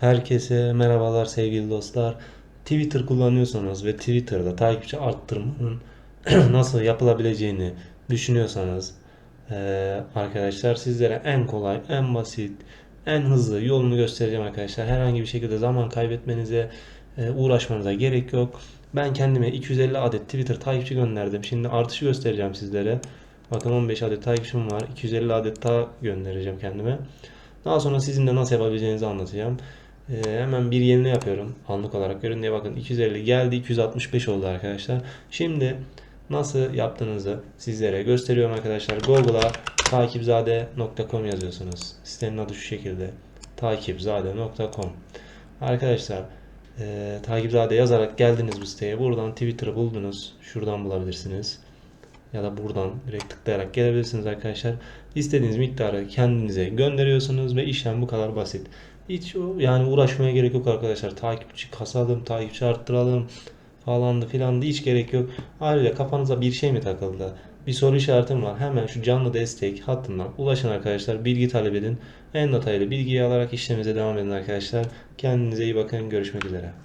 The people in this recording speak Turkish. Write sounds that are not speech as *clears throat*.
Herkese merhabalar sevgili dostlar. Twitter kullanıyorsanız ve Twitter'da takipçi arttırmanın *clears throat* nasıl yapılabileceğini düşünüyorsanız arkadaşlar sizlere en kolay, en basit, en hızlı yolunu göstereceğim arkadaşlar. Herhangi bir şekilde zaman kaybetmenize, uğraşmanıza gerek yok. Ben kendime 250 adet Twitter takipçi gönderdim. Şimdi artışı göstereceğim sizlere. Bakın 15 adet takipçim var. 250 adet daha göndereceğim kendime. Daha sonra sizin de nasıl yapabileceğinizi anlatacağım. Ee, hemen bir yenile yapıyorum. Anlık olarak görün diye bakın 250 geldi 265 oldu arkadaşlar. Şimdi nasıl yaptığınızı sizlere gösteriyorum arkadaşlar. Google'a takipzade.com yazıyorsunuz. Sitenin adı şu şekilde. takipzade.com Arkadaşlar e, takipzade yazarak geldiniz bu siteye. Buradan Twitter'ı buldunuz. Şuradan bulabilirsiniz ya da buradan direkt tıklayarak gelebilirsiniz arkadaşlar. İstediğiniz miktarı kendinize gönderiyorsunuz ve işlem bu kadar basit. Hiç yani uğraşmaya gerek yok arkadaşlar. Takipçi kasalım, takipçi arttıralım falandı filandı hiç gerek yok. Ayrıca kafanıza bir şey mi takıldı? Bir soru işaretim var. Hemen şu canlı destek hattından ulaşın arkadaşlar. Bilgi talep edin. En detaylı bilgiyi alarak işlemimize devam edin arkadaşlar. Kendinize iyi bakın. Görüşmek üzere.